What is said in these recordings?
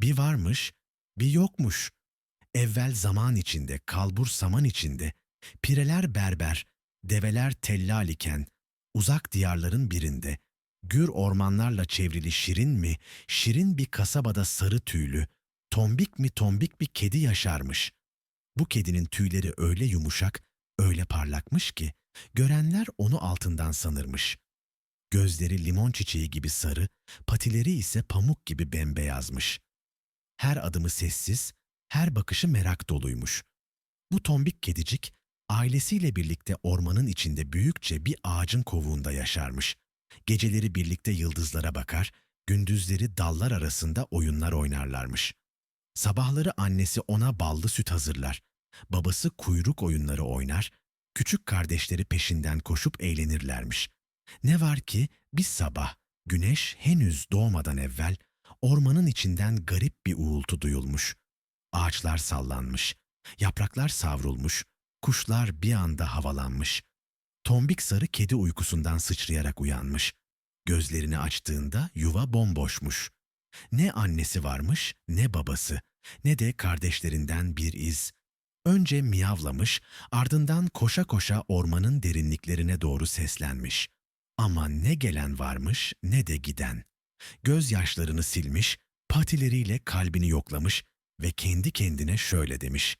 Bir varmış, bir yokmuş. Evvel zaman içinde, kalbur saman içinde, pireler berber, develer tellal iken, uzak diyarların birinde, gür ormanlarla çevrili şirin mi, şirin bir kasabada sarı tüylü, tombik mi tombik bir kedi yaşarmış. Bu kedinin tüyleri öyle yumuşak, öyle parlakmış ki, görenler onu altından sanırmış. Gözleri limon çiçeği gibi sarı, patileri ise pamuk gibi bembeyazmış. Her adımı sessiz, her bakışı merak doluymuş. Bu tombik kedicik, ailesiyle birlikte ormanın içinde büyükçe bir ağacın kovuğunda yaşarmış. Geceleri birlikte yıldızlara bakar, gündüzleri dallar arasında oyunlar oynarlarmış. Sabahları annesi ona ballı süt hazırlar. Babası kuyruk oyunları oynar, küçük kardeşleri peşinden koşup eğlenirlermiş. Ne var ki bir sabah, güneş henüz doğmadan evvel ormanın içinden garip bir uğultu duyulmuş. Ağaçlar sallanmış, yapraklar savrulmuş, kuşlar bir anda havalanmış. Tombik sarı kedi uykusundan sıçrayarak uyanmış. Gözlerini açtığında yuva bomboşmuş. Ne annesi varmış, ne babası, ne de kardeşlerinden bir iz. Önce miyavlamış, ardından koşa koşa ormanın derinliklerine doğru seslenmiş. Ama ne gelen varmış ne de giden. Gözyaşlarını silmiş, patileriyle kalbini yoklamış ve kendi kendine şöyle demiş.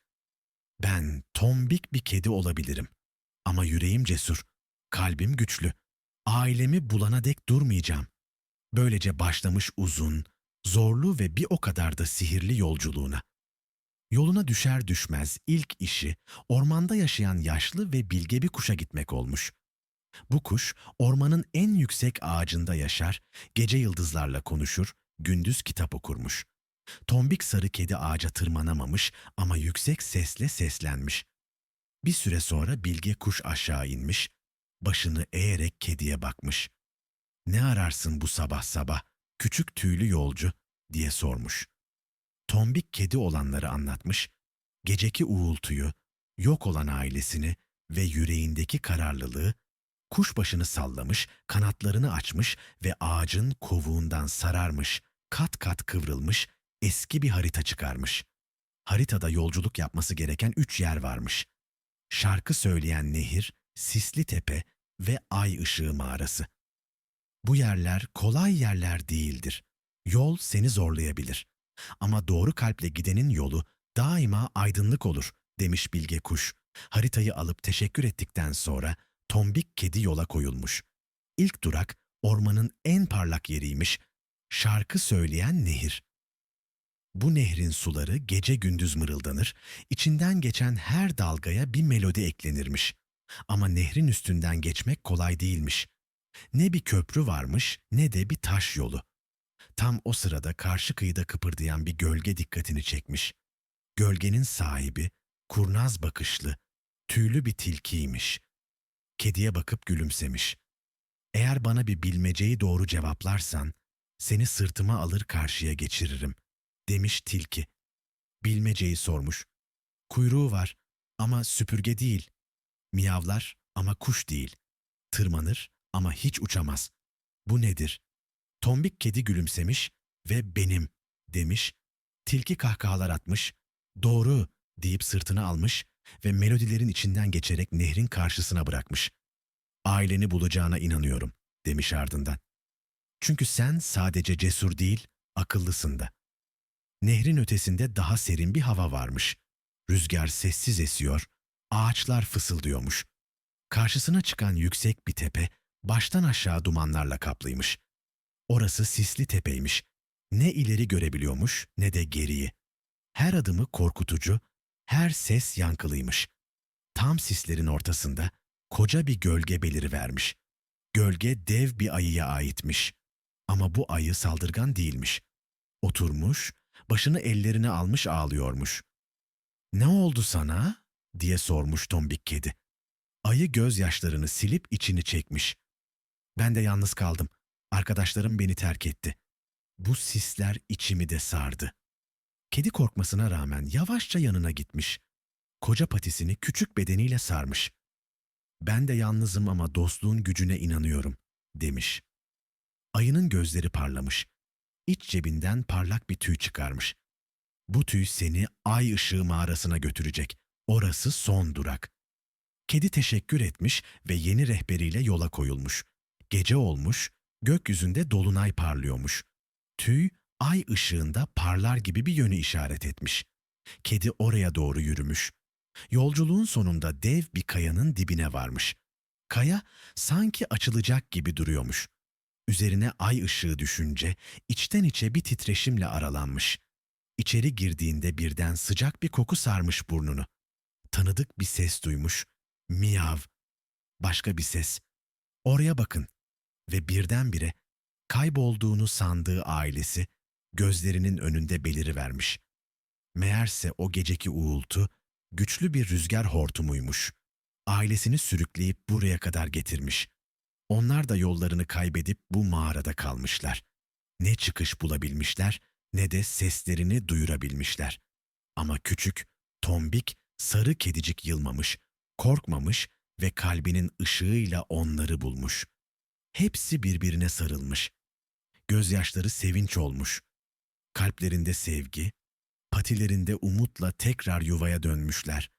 Ben tombik bir kedi olabilirim. Ama yüreğim cesur, kalbim güçlü. Ailemi bulana dek durmayacağım. Böylece başlamış uzun, zorlu ve bir o kadar da sihirli yolculuğuna. Yoluna düşer düşmez ilk işi ormanda yaşayan yaşlı ve bilge bir kuşa gitmek olmuş. Bu kuş ormanın en yüksek ağacında yaşar, gece yıldızlarla konuşur, gündüz kitap okurmuş. Tombik sarı kedi ağaca tırmanamamış ama yüksek sesle seslenmiş. Bir süre sonra bilge kuş aşağı inmiş, başını eğerek kediye bakmış. Ne ararsın bu sabah sabah, küçük tüylü yolcu diye sormuş. Tombik kedi olanları anlatmış, geceki uğultuyu, yok olan ailesini ve yüreğindeki kararlılığı, kuş başını sallamış, kanatlarını açmış ve ağacın kovuğundan sararmış, kat kat kıvrılmış, eski bir harita çıkarmış. Haritada yolculuk yapması gereken üç yer varmış. Şarkı söyleyen nehir, sisli tepe ve ay ışığı mağarası. Bu yerler kolay yerler değildir. Yol seni zorlayabilir. Ama doğru kalple gidenin yolu daima aydınlık olur, demiş Bilge Kuş. Haritayı alıp teşekkür ettikten sonra tombik kedi yola koyulmuş. İlk durak ormanın en parlak yeriymiş, şarkı söyleyen nehir. Bu nehrin suları gece gündüz mırıldanır, içinden geçen her dalgaya bir melodi eklenirmiş. Ama nehrin üstünden geçmek kolay değilmiş. Ne bir köprü varmış ne de bir taş yolu. Tam o sırada karşı kıyıda kıpırdayan bir gölge dikkatini çekmiş. Gölgenin sahibi, kurnaz bakışlı, tüylü bir tilkiymiş. Kediye bakıp gülümsemiş. Eğer bana bir bilmeceyi doğru cevaplarsan, seni sırtıma alır karşıya geçiririm, demiş tilki. Bilmeceyi sormuş. Kuyruğu var ama süpürge değil. Miyavlar ama kuş değil. Tırmanır ama hiç uçamaz. Bu nedir? Tombik kedi gülümsemiş ve benim demiş. Tilki kahkahalar atmış. Doğru deyip sırtına almış ve melodilerin içinden geçerek nehrin karşısına bırakmış. Aileni bulacağına inanıyorum demiş ardından. Çünkü sen sadece cesur değil, akıllısın da. Nehrin ötesinde daha serin bir hava varmış. Rüzgar sessiz esiyor, ağaçlar fısıldıyormuş. Karşısına çıkan yüksek bir tepe baştan aşağı dumanlarla kaplıymış. Orası sisli tepeymiş. Ne ileri görebiliyormuş ne de geriyi. Her adımı korkutucu, her ses yankılıymış. Tam sislerin ortasında koca bir gölge belirivermiş. Gölge dev bir ayıya aitmiş. Ama bu ayı saldırgan değilmiş. Oturmuş, başını ellerine almış ağlıyormuş. ''Ne oldu sana?'' diye sormuş tombik kedi. Ayı gözyaşlarını silip içini çekmiş. Ben de yalnız kaldım. Arkadaşlarım beni terk etti. Bu sisler içimi de sardı. Kedi korkmasına rağmen yavaşça yanına gitmiş. Koca patisini küçük bedeniyle sarmış. Ben de yalnızım ama dostluğun gücüne inanıyorum, demiş. Ayının gözleri parlamış. iç cebinden parlak bir tüy çıkarmış. Bu tüy seni ay ışığı mağarasına götürecek. Orası son durak. Kedi teşekkür etmiş ve yeni rehberiyle yola koyulmuş. Gece olmuş, gökyüzünde dolunay parlıyormuş. Tüy ay ışığında parlar gibi bir yönü işaret etmiş. Kedi oraya doğru yürümüş. Yolculuğun sonunda dev bir kayanın dibine varmış. Kaya sanki açılacak gibi duruyormuş. Üzerine ay ışığı düşünce içten içe bir titreşimle aralanmış. İçeri girdiğinde birden sıcak bir koku sarmış burnunu. Tanıdık bir ses duymuş. Miyav. Başka bir ses. Oraya bakın. Ve birdenbire kaybolduğunu sandığı ailesi gözlerinin önünde belirivermiş. Meğerse o geceki uğultu güçlü bir rüzgar hortumuymuş. Ailesini sürükleyip buraya kadar getirmiş. Onlar da yollarını kaybedip bu mağarada kalmışlar. Ne çıkış bulabilmişler ne de seslerini duyurabilmişler. Ama küçük, tombik, sarı kedicik yılmamış, korkmamış ve kalbinin ışığıyla onları bulmuş. Hepsi birbirine sarılmış. Gözyaşları sevinç olmuş. Kalplerinde sevgi, patilerinde umutla tekrar yuvaya dönmüşler.